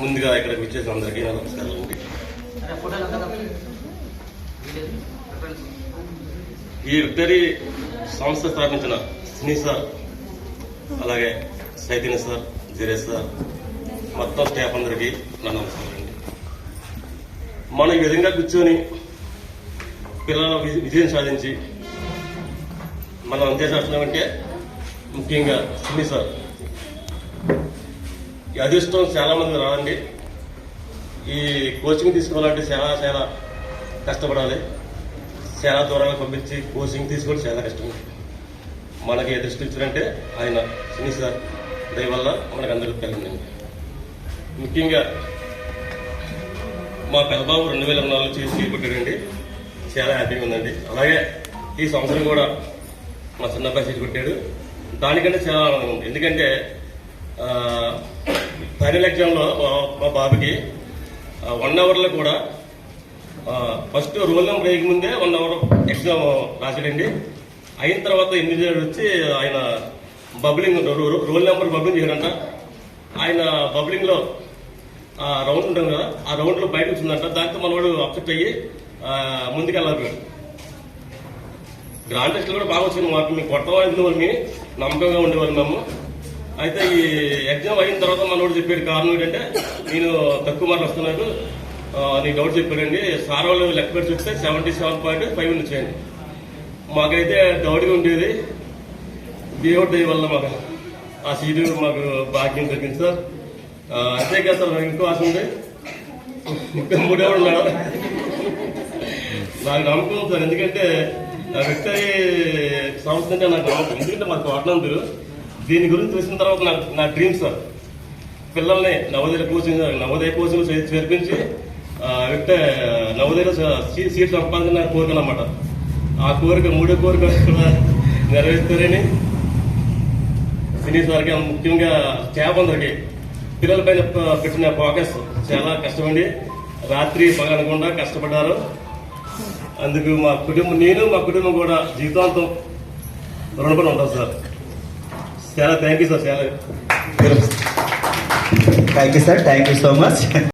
ముందుగా ఇక్కడ విచ్చేసిన అందరికీ నా నమస్కారాలు అండి ఈ విక్టరీ సంస్థ స్థాపించిన సినీ సార్ అలాగే చైతన్య సార్ జీరేష్ సార్ మొత్తం స్టాఫ్ అందరికీ నా నమస్కారం అండి. మనం ఈ విధంగా కూర్చొని పిల్లల విజయం సాధించి మనం అంతే చేస్తున్నామంటే ముఖ్యంగా సినీ సార్ అదృష్టం చాలా మంది రాదండి ఈ కోచింగ్ తీసుకోవాలంటే చాలా చాలా కష్టపడాలి. చాలా దూరంగా పంపించి కోచింగ్ తీసుకోవడం చాలా కష్టం. మనకి అదృష్టం ఇచ్చారంటే ఆయన సినీ సార్ దయవల్ల మనకు అందరికీ కలిగిందండి. ముఖ్యంగా మా పెద్దబాబు రెండు వేల నాలుగు చేసి చేపట్టాడండి చాలా హ్యాపీగా ఉందండి. అలాగే ఈ సంవత్సరం కూడా మా చిన్నబ్బాయి చేసి కొట్టాడు. దానికంటే చాలా ఆనందంగా ఉంది. ఎందుకంటే ఫైనల్ ఎగ్జామ్లో మా- బాబుకి వన్ అవర్లో కూడా ఫస్ట్ రోల్ నెంబర్ వేయక ముందే వన్ అవర్ ఎగ్జామ్ రాసాడండి అయిన తర్వాత ఇంజనీర్ వచ్చి ఆయన బబ్లింగ్ రోల్ నెంబర్ బబ్లింగ్ చేయడంట. ఆయన బబ్లింగ్లో ఆ రౌండ్ ఉంటాం కదా ఆ రౌండ్లో బయట వచ్చిందంట దాంతో మనవాడు అప్సెట్ అయ్యి ముందుకెళ్ళారు గ్రాండ్ టెస్ట్ కూడా బాగా వచ్చింది మాకు మీకు కొట్టవాళ్ళు మీ నమ్మకంగా ఉండేవాళ్ళు మేము. అయితే ఈ ఎగ్జామ్ అయిన తర్వాత మనోడు చెప్పాడు కారణం ఏంటంటే నేను తక్కువ మార్కులు వస్తున్నాడు నీ డౌట్ చెప్పాడండి సార్ వాళ్ళు లెక్క పెట్టి చూస్తే సెవెంటీ సెవెన్ పాయింట్ ఫైవ్ వచ్చాయండి. మాకైతే డౌట్గా ఉండేది. దేవుడి దయ వల్ల మాకు ఆ సీటు మాకు భాగ్యం దొరికింది సార్. అంతే కదా సార్ నాకు ఇంకో ఆశ ఉంది. ఇంకా మూడే ఉన్నాడు నాకు నమ్మకం సార్. ఎందుకంటే ఆ విక్టరీ సంస్థ అంటే నాకు నమ్మకం. ఎందుకంటే మాకు వాటినందరూ దీని గురించి తెలిసిన తర్వాత నాకు నా డ్రీమ్ సార్ పిల్లల్ని నవోదయ కోచింగ్ నవోదయ కోచింగ్ చేర్పించి అంటే విక్టర్ నవోదయలో సీట్ సంపాదించిన నా కోరిక అన్నమాట. ఆ కోరిక మూడో కోరిక కూడా నెరవేరుతారని సినీ సార్కి ముఖ్యంగా స్టాఫ్ అందరికి పెట్టిన ఫోకస్ చాలా కష్టమండి. రాత్రి పగలకుండా కష్టపడ్డారు. అందుకు మా కుటుంబం నేను మా కుటుంబం కూడా జీవితాంతం రుణపడి ఉంటాం సార్ చాలా థ్యాంక్ యూ సార్ చాలా thank you sir thank you so much